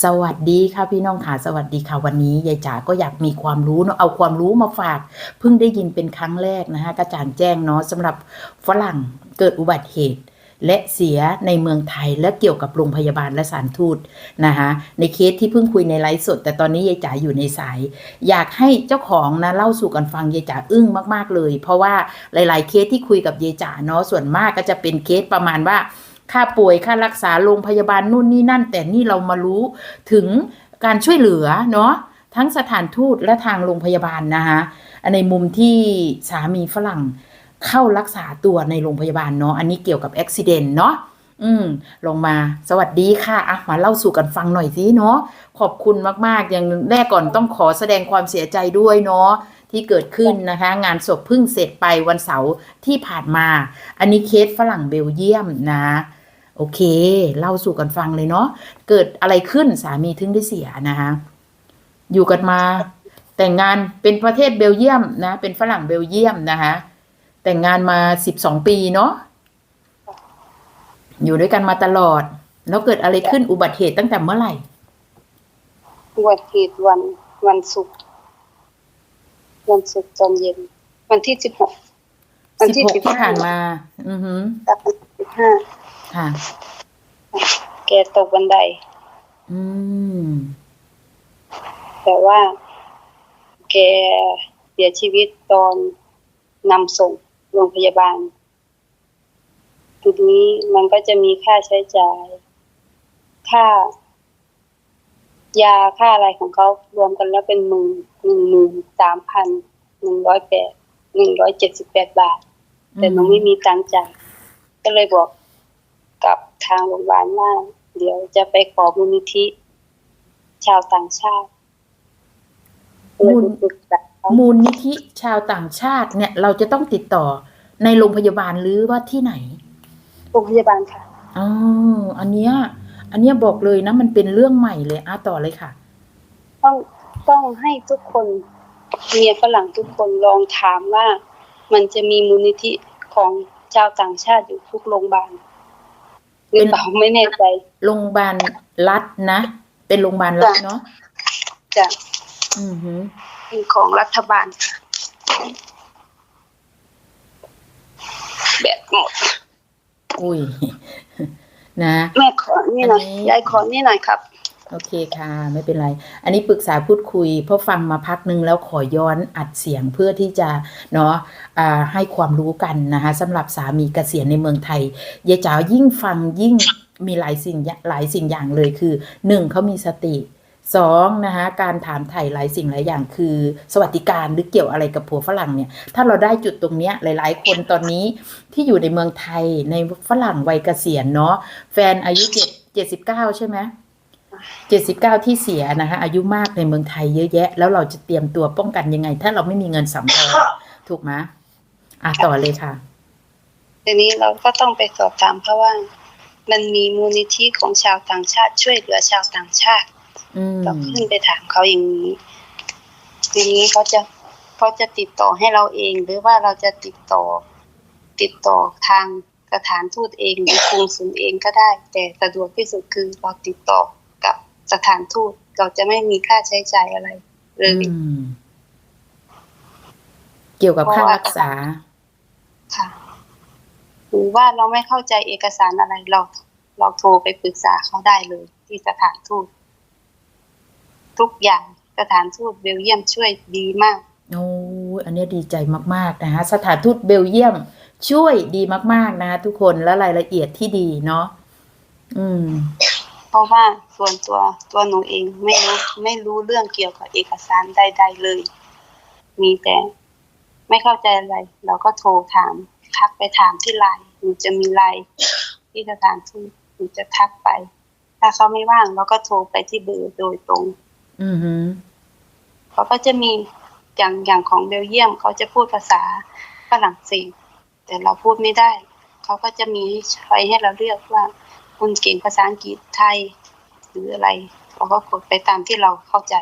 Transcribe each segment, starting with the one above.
สวัสดีค่ะพี่น้องค่ะสวัสดีค่ะวันนี้ยายจ๋าก็อยากมีความรู้เนาะเอาความรู้มาฝาก เพิ่งได้ยินเป็นครั้งแรกนะฮะกระจางแจ้งเนาะสำหรับฝรั่งเกิดอุบัติเหตุ และเสียในเมืองไทยและเกี่ยวกับโรงพยาบาลและสานทูตนะคะในเคสที่เพิ่งคุยในไลฟ์สด แต่ตอนนี้ยายจ๋าอยู่ในสาย อยากให้เจ้าของนะเล่าสู่กันฟังยายจ๋าอึ้งมาก ๆเลย เพราะว่าหลาย ๆ เคสที่คุยกับยายจ๋าเนาะส่วนมากก็จะเป็นเคสประมาณว่า ค่าป่วยค่ารักษาโรงพยาบาลนู่นนี่นั่น แต่นี่เรามารู้ถึงการช่วยเหลือเนาะทั้งสถานทูตและทางโรงพยาบาลนะคะในมุมที่สามีฝรั่งเข้ารักษาตัวในโรงพยาบาลเนาะอันนี้เกี่ยวกับอุบิเหตุเนาะอืม ลงมาสวัสดีค่ะอะมาเล่าสู่กันฟังหน่อยสิเนาะขอบคุณมาก ๆ อย่างแรกก่อนต้องขอแสดงความเสียใจด้วยเนาะ ที่เกิดขึ้นนะคะ งานศพเพิ่งเสร็จไปวันเสาร์ที่ผ่านมา อันนี้เคสฝรั่งเบลเยียมนะ โอเค เล่าสู่กันฟังเลยเนาะเกิดอะไรขึ้นสามีถึงได้เสียนะคะ อยู่กันมา แต่งงานเป็นประเทศเบลเยียมนะ เป็นฝรั่งเบลเยียมนะคะ แต่งงานมาสิบสองปีเนาะอยู่ด้วยกันมาตลอด แล้วเกิดอะไรขึ้นอุบัติเหตุตั้งแต่เมื่อไหร่อุบัติเหตุวันวันศุกร์ วันศุกร์ตอนเย็น วันที่สิบหกวันสิบที่หกสิบที่ผ่านมา อือหือกับสิบห้าค่ะ แกตกบันได อืม แต่ว่า แกเสียชีวิตตอนนำส่งโรงพยาบาลทีนี้มันก็จะมีค่าใช้จ่าย ค่า ยาค่าอะไรของเขารวมกันแล้วเป็นหมื่นหนึ่งหมื่นสามพันหนึ่งร้อยแปดหนึ่งร้อยเจ็ดสิบแปดบาท แต่หนูไม่มีตังค์จ่ายก็เลยบอกกับทางโรงพยาบาลว่าเดี๋ยวจะไปขอมูลนิธิ ชาวต่างชาติก็เลยไปปรึกษาเขามูลนิธิชาวต่างชาติเนี่ย เราจะต้องติดต่อในโรงพยาบาลหรือว่าที่ไหน โรงพยาบาลค่ะอ๋ออันเนี้ย อันเนี้ยบอกเลยนะ มันเป็นเรื่องใหม่เลยอะต่อเลยค่ะ ต้องต้องให้ทุกคนเมียฝรั่งทุกคนลองถามว่า มันจะมีมูลนิธิของชาวต่างชาติอยู่ทุกโรงพยาบาลหรือเปล่าไม่แน่ใจโรงพยาบาลรัฐนะ เป็นโรงพยาบาลรัฐเนาะจะอือหือเป็นของรัฐบาลค่ะแบตหมดอุ้ย นะแม่ขอนี่หน่อยอันนี้ยายขอนี่หน่อยครับ โอเคค่ะ ไม่เป็นไร อันนี้ปรึกษาพูดคุย เพราะฟังมาพักหนึงแล้วขอย้อนอัดเสียงเพื่อที่จะเนาะอ่าให้ความรู้กันนะคะสำหรับสามีเกษียณในเมืองไทยยายจ๋ายิ่งฟังยิ่งมีหลายสิ่งอย่าหลายสิ่งอย่างเลยคือหนึ่งเขามีสติ สองนะคะการถามไถ่หลายสิ่งหลายอย่างคือ สวัสดิการหรือเกี่ยวอะไรกับผัวฝรั่งเนี่ย ถ้าเราได้จุดตรงเนี้ยหลาย ๆ คนตอนนี้ที่อยู่ในเมืองไทยในฝรั่งวัยเกษียณเนาะแฟนอายุเจ็ดเจ็ดสิบเก้าใช่ไหมเจ็ดสิบเก้าที่เสียนะคะอายุมากในเมืองไทยเยอะแยะ แล้วเราจะเตรียมตัวป้องกันยังไง ถ้าเราไม่มีเงินสำรองถูกไหมอะต่อเลยค่ะทีนี้เราก็ต้องไปสอบถามเพราะว่า มันมีมูลนิธิของชาวต่างชาติช่วยเหลือชาวต่างชาติ เราขึ้นไปถามเขาอย่างนี้ทีนี้เขาจะเขาจะติดต่อให้เราเอง หรือว่าเราจะติดต่อ ติดต่อทางสถานทูตเองหรือกรุงศูนย์เองก็ได้ แต่สะดวกที่สุดคือเราติดต่อกับสถานทูตเราจะไม่มีค่าใช้จ่ายอะไรเลยอืมเกี่ยวกับค่ารักษา ค่ะหรือว่าเราไม่เข้าใจเอกสารอะไรเรา เราโทรไปปรึกษาเขาได้เลยที่สถานทูต ทุกอย่างสถานทูตเบลเยียมช่วยดีมากโอ้ยอันเนี้ยดีใจมากๆนะคะสถานทูตเบลเยียมช่วยดีมากๆนะคะทุกคนและรายละเอียดที่ดีเนาะอืม เพราะว่าส่วนตัวตัวหนูเองไม่รู้ไม่รู้เรื่องเกี่ยวกับเอกสารใดๆเลย มีแต่ไม่เข้าใจอะไร เราก็โทรถามทักไปถามที่ไลน์หนูจะมีไลน์ที่สถานทูตหนูจะทักไป ถ้าเขาไม่ว่างเราก็โทรไปที่เบอร์โดยตรง อือหือเขาก็จะมีอย่างอย่างของเบลเยียมเขาจะพูดภาษาฝรั่งเศสแต่เราพูดไม่ได้ เขาก็จะมีช้อยให้เราเลือกว่าคุณเก่งภาษาอังกฤษไทย หรืออะไรเราก็กดไปตามที่เราเข้าใจ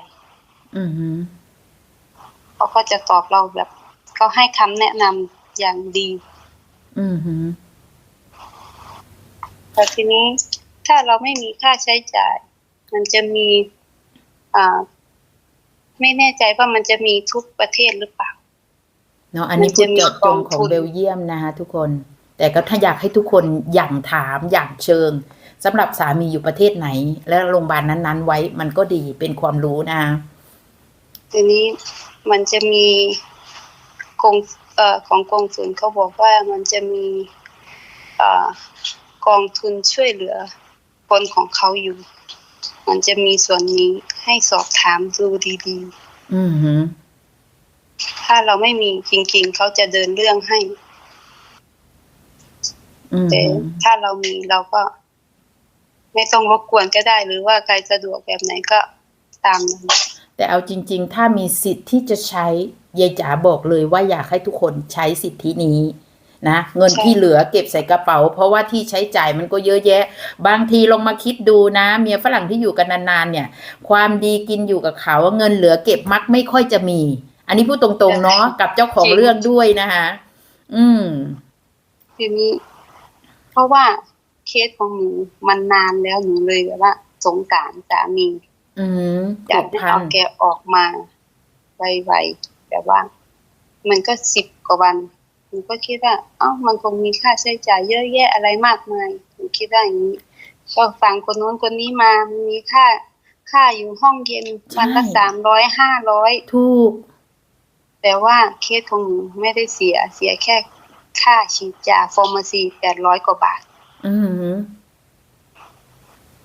อือหือเขาก็จะตอบเราแบบเขาให้คำแนะนำอย่างดี อือหือแต่ทีนี้ถ้าเราไม่มีค่าใช้จ่าย มันจะมีอ่า ไม่แน่ใจว่ามันจะมีทุกประเทศหรือเปล่าเนาะอันนี้มันพูจะดมีเจาะจงกองของทุนเบลเยียมนะคะทุกคน แต่ก็ถ้าอยากให้ทุกคนอย่างถามอย่างเชิงสำหรับสามีอยู่ประเทศไหน และโรงพยาบาลนั้น ๆ ไว้มันก็ดีเป็นความรู้นะคะทีนี้มันจะมีกองเอ่อของกองทุนเขาบอกว่ามันจะมีเอ่อกองทุนช่วยเหลือคนของเขาอยู่ มันจะมีส่วนนี้ให้สอบถามดูดีอือหือๆถ้าเราไม่มีจริง ๆ เขาจะเดินเรื่องให้อือแต่หือถ้าเรามีเราก็ ไม่ต้องรบกวนก็ได้ หรือว่าใครสะดวกแบบไหนก็ตามนั้นแต่เอาจริง ๆ ถ้ามีสิทธิ์ที่จะใช้ยายจ๋าบอกเลยว่าอยากให้ทุกคนใช้สิทธินี้ นะเงินใช่ที่เหลือเก็บใส่กระเป๋า เพราะว่าที่ใช้จ่ายมันก็เยอะแยะ บางทีลองมาคิดดูนะ เมียฝรั่งที่อยู่กันนานๆเนี่ย ความดีกินอยู่กับเขาเงินเหลือเก็บมักไม่ค่อยจะมี อันนี้พูดตรงๆเนาะกับเจ้าของเรื่องด้วยนะคะอืมทีนี้ เพราะว่าเคสของหนูมันนานแล้วหนูเลยแบบว่า สงสารสามีอืมอยากผูให้กพัเอานแกออกมาไวๆแต่ว่า มันก็สิบกว่าวัน หนูก็คิดว่า เอ้ามันคงมีค่าใช้จ่ายเยอะแยะอะไรมากมายหนูคิดว่าอย่างนี้ก็ฟังคนโน้นคนนี้มามันมีค่าค่าอยู่ห้องเย็นวันละสามร้อยห้าร้อยถูก แต่ว่าเคสของหนูไม่ได้เสียเสียแค่ค่าฉีดยาฟอร์มาซีแปดร้อยกว่าบาท อือหือ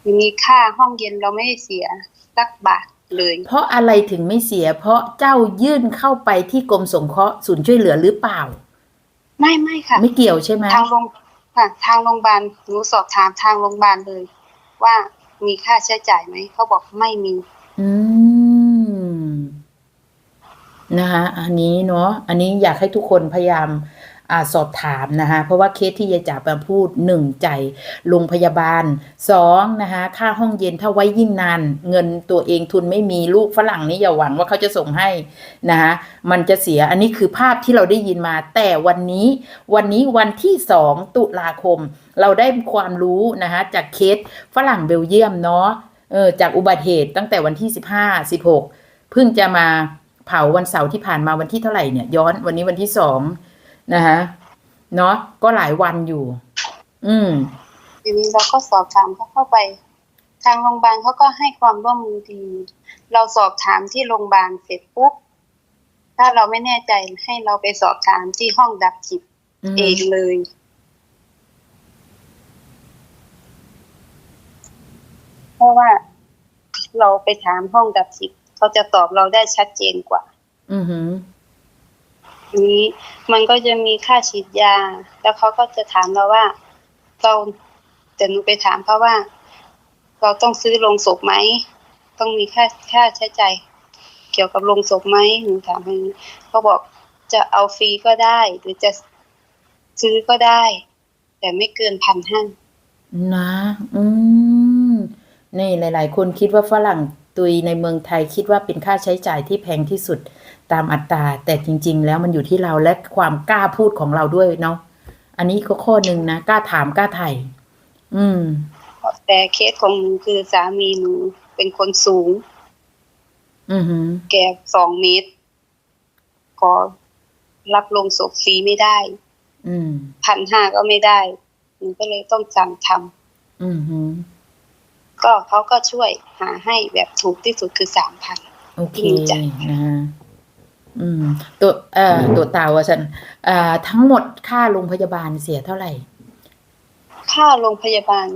ทีนี้ค่าห้องเย็นเราไม่ได้เสียสักบาทเลย เพราะอะไรถึงไม่เสีย เพราะเจ้ายื่นเข้าไปที่กรมสงเคราะห์ศูนย์ช่วยเหลือหรือเปล่า ไม่ไม่ค่ะ ไม่เกี่ยวใช่ไหมทางโรงค่ะทางโรงพยาบาลหนูสอบถามทางโรงพยาบาลเลย ว่ามีค่าใช้จ่ายไหมเขาบอกไม่มี อืมนะคะอันนี้เนาะอันนี้อยากให้ทุกคนพยายาม อสอบถามนะคะเพราะว่าเคสที่ยายจ๋ามาพูดหนึ่งใจโรงพยาบาลสองนะคะค่าห้องเย็นถ้าไว้ยิ่งนานเงินตัวเองทุนไม่มีลูกฝรั่งนี่อย่าหวังว่าเขาจะส่งให้นะคะมันจะเสียอันนี้คือภาพที่เราได้ยินมา แต่วันนี้วันนี้วันที่สองตุลาคม เราได้ความรู้นะคะจากเคสฝรั่งเบลเยียมเนาะเออจากอุบัติเหตุตั้งแต่วันที่สิบห้าสิบหกเพิ่งจะมาเผาวันเสาร์ที่ผ่านมาวันที่เท่าไหร่เนี่ยย้อนวันนี้วันที่สอง นะคะเนาะก็หลายวันอยู่ อืมทีนี้เราก็สอบถามเขาเข้าไป ทางโรงพยาบาลเขาก็ให้ความร่วมมือดี เราสอบถามที่โรงพยาบาลเสร็จปุ๊บถ้าเราไม่แน่ใจให้เราไปสอบถามที่ห้องดับจิตอืมเองเลย เพราะว่าเราไปถามห้องดับจิตเขาจะตอบเราได้ชัดเจนกว่า อือหือ ทีนี้มันก็จะมีค่าฉีดยา แล้วเขาก็จะถามเราว่า เราแต่หนูไปถามเขาว่า เราต้องซื้อโลงศพไหมต้องมีค่าค่าใช้จ่ายเกี่ยวกับโลงศพไหมหนูถามอย่าเขาบอกจะเอาฟรีก็ได้ หรือจะซื้อก็ได้ แต่ไม่เกินพันห้านะ อืมนี่หลาย ๆ คนคิดว่าฝรั่งตุยในเมืองไทยคิดว่าเป็นค่าใช้จ่ายที่แพงที่สุด ตามอัตราแต่จริง ๆ แล้วมันอยู่ที่เราและความกล้าพูดของเราด้วยเนาะอันนี้ก็ข้อหนึ่งนะกล้าถามกล้าไถ่อืม แต่เคสของหนูคือสามีหนูเป็นคนสูง อือหือ แกสองเมตรก็รับลงศพฟรีไม่ได้ อืม พันห้าก็ไม่ได้หนูก็เลยต้องสั่งทำอือหือ ก็เขาก็ช่วยหาให้แบบถูกที่สุดคือสามพัน โอเคจริงจ้ะนะฮะ อืมตัวเอ่อตัวตาวะฉันเอ่อทั้งหมดค่าโรงพยาบาลเสียเท่าไหร่ ค่าโรงพยาบาล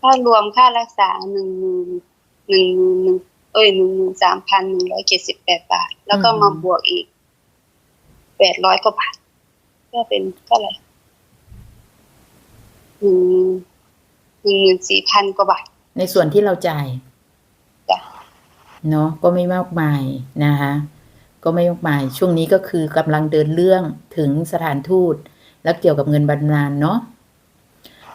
ค่ารวมค่ารักษาหนึ่งหมื่นหนึ่งหมื่นหนึ่งเอ้ยหนึ่งหมื่นสามพันหนึ่งร้อยเจ็ดสิบแปดบาท แล้วก็อืมมาบวกอีกแปดร้อยกว่าบาท ก็เป็นเท่าไหร่หนึ่งหนึ่งหมื่นสี่พันกว่าบาท ในส่วนที่เราจ่ายจ้ะเนาะก็ไม่มากมายนะคะ ก็ไม่มากมาย ช่วงนี้ก็คือกำลังเดินเรื่องถึงสถานทูต และเกี่ยวกับเงินบำนาญเนาะ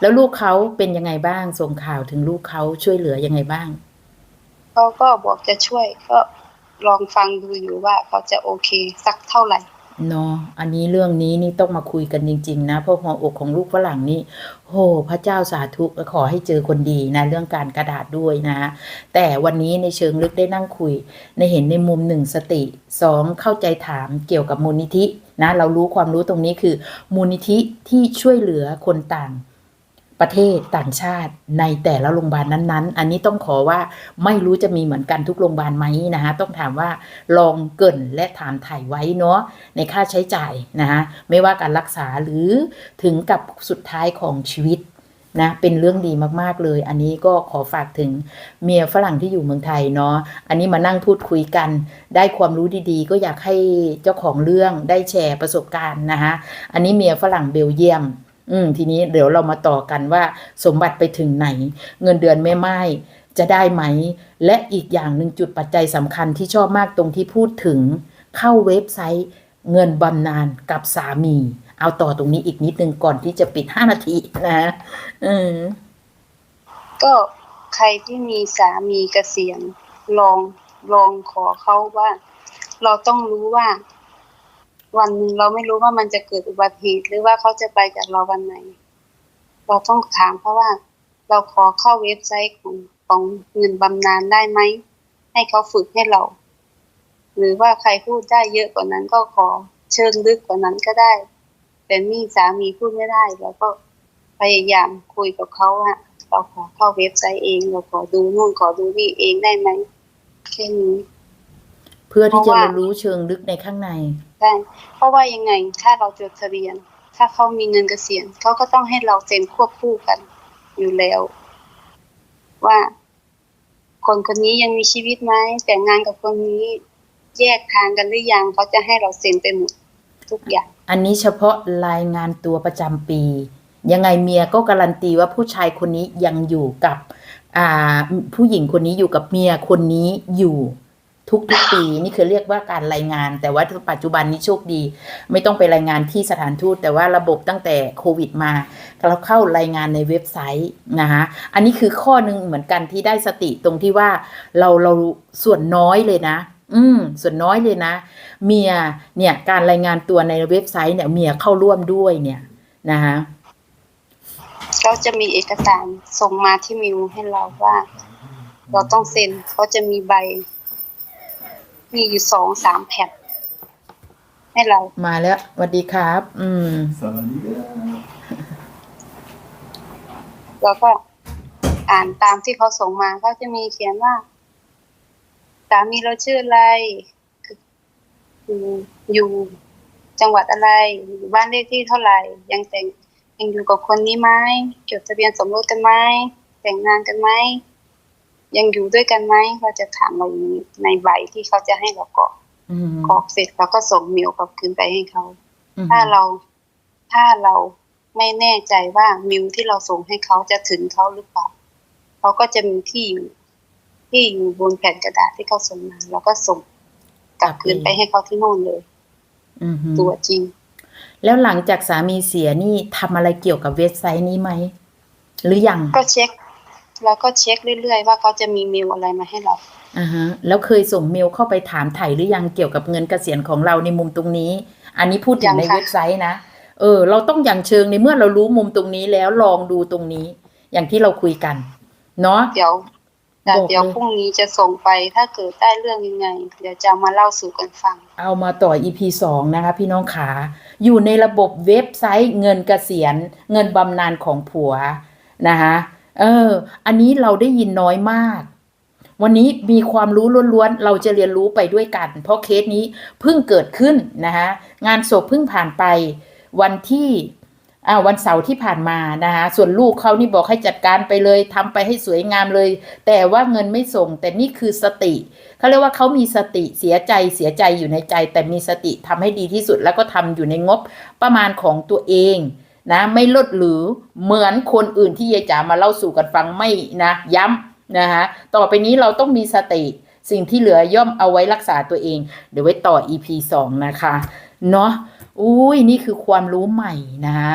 แล้วลูกเขาเป็นยังไงบ้างส่งข่าวถึงลูกเขาช่วยเหลือยังไงบ้างเขาก็บอกจะช่วยก็ลองฟังดูอยู่ว่าเขาจะโอเค สักเท่าไหร่ เนาะอันนี้เรื่องนี้นี่ต้องมาคุยกันจริง ๆ นะ เพราะหัวอกของลูกฝรั่งนี่โหพระเจ้าสาธุขอให้เจอคนดีนะเรื่องการกระดาษด้วยนะ แต่วันนี้ในเชิงลึกได้นั่งคุย ในเห็นในมุมหนึ่งสติสองเข้าใจถามเกี่ยวกับมูลนิธินะเรารู้ความรู้ตรงนี้คือ มูลนิธิที่ช่วยเหลือคนต่าง ประเทศต่างชาติในแต่ละโรงพยาบาลนั้นๆ อันนี้ต้องขอว่าไม่รู้จะมีเหมือนกันทุกโรงพยาบาลไหมนะคะต้องถามว่าลองเกินและถามถ่ายไว้เนาะในค่าใช้จ่ายนะคะไม่ว่าการรักษาหรือถึงกับสุดท้ายของชีวิตนะเป็นเรื่องดีมากๆเลย อันนี้ก็ขอฝากถึงเมียฝรั่งที่อยู่เมืองไทยเนาะอันนี้มานั่งพูดคุยกัน ได้ความรู้ดีๆ ก็อยากให้เจ้าของเรื่องได้แชร์ประสบการณ์นะคะอันนี้เมียฝรั่งเบลเยียม อืมทีนี้เดี๋ยวเรามาต่อกันว่าสมบัติไปถึงไหน เงินเดือนแม่ไม้จะได้ไหม และอีกอย่างหนึ่งจุดปัจจัยสำคัญที่ชอบมากตรงที่พูดถึงเข้าเว็บไซต์ เงินบำนาญกับสามี เอาต่อตรงนี้อีกนิดนึงก่อนที่จะปิด5นาทีนะเออก็ใครที่มีสามีเกษียณลองลองขอเขาว่า เราต้องรู้ว่า วันหนึ่งเราไม่รู้ว่ามันจะเกิดอุบัติเหตุหรือว่าเขาจะไปจากเราวันไหน เราต้องถามเขาว่า เราขอเข้าเว็บไซต์ของของเงินบำนาญได้ไหม ให้เขาฝึกให้เรา หรือว่าใครพูดได้เยอะกว่านั้นก็ขอเชิญลึกกว่านั้นก็ได้ แต่นี่สามีพูดไม่ได้แล้วก็พยายามคุยกับเขาว่าเราขอเข้าเว็บไซต์เอง เราขอดูนู่นขอดูนี่เองได้ไหมแค่นี้เพื่อที่จะเพราะว่าเรียนรู้เชิงลึกในข้างใน ได้ เพราะว่ายังไงถ้าเราจดทะเบียน ถ้าเขามีเงินเกษียณเขาก็ต้องให้เราเซ็นควบคู่กัน อยู่แล้ว ว่า คนคนนี้ยังมีชีวิตไหมแต่งงานกับคนนี้แยกทางกันหรือยังเขาจะให้เราเซ็นไปหมดทุกอย่าง อันนี้เฉพาะรายงานตัวประจำปี ยังไงเมียก็การันตีว่าผู้ชายคนนี้ยังอยู่กับ อ่า ผู้หญิงคนนี้อยู่กับเมียคนนี้อยู่ ทุกทุกปีนี่คือเรียกว่าการรายงาน แต่ว่าปัจจุบันนี้โชคดี ไม่ต้องไปรายงานที่สถานทูตแต่ว่าระบบตั้งแต่โควิดมาเราเข้ารายงานในเว็บไซต์นะคะอันนี้คือข้อหนึ่งเหมือนกันที่ได้สติตรงที่ว่าเราเราส่วนน้อยเลยนะ อืม ส่วนน้อยเลยนะ เมียเนี่ยการรายงานตัวในเว็บไซต์เนี่ยเมียเข้าร่วมด้วยเนี่ยนะคะก็จะมีเอกสารส่งมาที่มิวให้เราว่า เราต้องเซ็นเขาจะมีใบ มีอยู่สองสามแผ่นให้เรา มาแล้วสวัสดีครับ อืม สวัสดีครับแล้วก็อ่านตามที่เขาส่งมาเขาจะมีเขียนว่าสามีเราชื่ออะไรอยู่อยู่จังหวัดอะไรอยู่บ้านเลขที่เท่าไหร่ ยังแต่งยังอยู่กับคนนี้ไหมจดทะเบียนสมรสกันไหมแต่งงานกันไหม ยังอยู่ด้วยกันไหมเขาจะถามเราอย่างนี้ในใบที่เขาจะให้เรากรอกอืมกรอกเสร็จเราก็ส่งเมลกลับคืนไปให้เขาอืมถ้าเราถ้าเราไม่แน่ใจว่ามิวที่เราส่งให้เขาจะถึงเขาหรือเปล่าเขาก็จะมีที่อยู่ที่อยู่บนแผ่นกระดาษที่เขาส่งมาเราก็ส่งกลับคืนไปให้เขาที่โน่นเลยอืมฮึตัวจริง แล้วหลังจากสามีเสียนี่ทำอะไรเกี่ยวกับเว็บไซต์นี้ไหม หรือยังก็เช็ค แล้วก็เช็คเรื่อยๆ ว่าเขาจะมีเมลอะไรมาให้เราอ่าฮะแล้วเคยส่งเมลเข้าไปถามไถ่หรือยังเกี่ยวกับเงินเกษียณของเราในมุมตรงนี้ อันนี้พูดถึยังงในค่ะเว็บไซต์นะเออ เราต้องอย่างเชิงในเมื่อเรารู้มุมตรงนี้แล้วลองดูตรงนี้ อย่างที่เราคุยกัน เนาะเดี๋ยวแต่บอกเดี๋ยวเลยพรุ่งนี้จะส่งไปถ้าเกิดได้เรื่องยังไง เดี๋ยวจะเอามาเล่าสู่กันฟัง เอามาต่อ EP สองนะคะพี่น้องขา อยู่ในระบบเว็บไซต์เงินเกษียณ เงินบำนาญของผัวนะคะ เออ อันนี้เราได้ยินน้อยมาก วันนี้มีความรู้ล้วนๆ เราจะเรียนรู้ไปด้วยกัน เพราะเคสนี้เพิ่งเกิดขึ้นนะคะงานศพเพิ่งผ่านไปวันที่อ่าวันเสาร์ที่ผ่านมานะคะส่วนลูกเขานี่บอกให้จัดการไปเลยทำไปให้สวยงามเลย แต่ว่าเงินไม่ส่ง แต่นี่คือสติเขาเรียกว่าเขามีสติเสียใจเสียใจอยู่ในใจ แต่มีสติทำให้ดีที่สุดแล้วก็ทำอยู่ในงบประมาณของตัวเอง นะไม่ลดหรือเหมือนคนอื่นที่ยายจ๋ามาเล่าสู่กันฟังไม่นะย้ำนะคะต่อไปนี้เราต้องมีสติสิ่งที่เหลือย่อมเอาไว้รักษาตัวเอง เดี๋ยวไว้ต่อ EP 2 นะคะ เนาะอุ้ยนี่คือความรู้ใหม่นะคะ